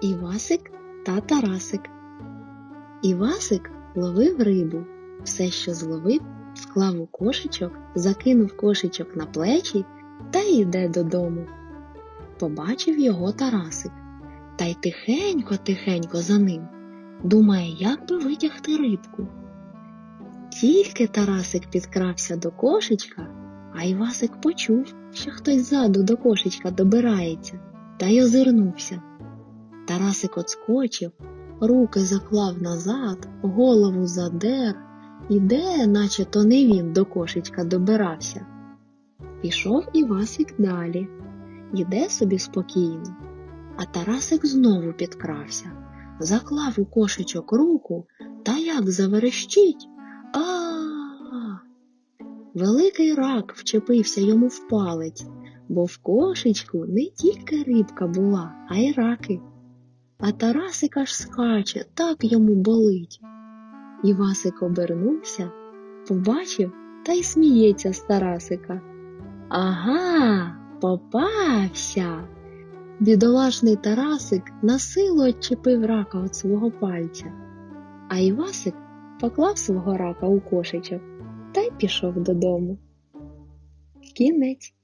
Івасик та Тарасик. Івасик ловив рибу. Все, що зловив, склав у кошечок, закинув кошечок на плечі та йде додому. Побачив його Тарасик та й тихенько-тихенько за ним. Думає, як би витягти рибку. Тільки Тарасик підкрався до кошечка, а Івасик почув, що хтось ззаду до кошечка добирається, та й озирнувся. Тарасик отскочив, руки заклав назад, голову задер, іде, наче то не він до кошечка добирався. Пішов Івасик далі, іде собі спокійно, а Тарасик знову підкрався, заклав у кошечок руку та як заверещить. А. Великий рак вчепився йому в палець, бо в кошечку не тільки рибка була, а й раки. А Тарасик аж скаче, так йому болить. Івасик обернувся, побачив та й сміється з Тарасика. Ага, попався. Бідолашний Тарасик насилу отчепив рака від свого пальця, а Івасик поклав свого рака у кошечок та й пішов додому. Кінець.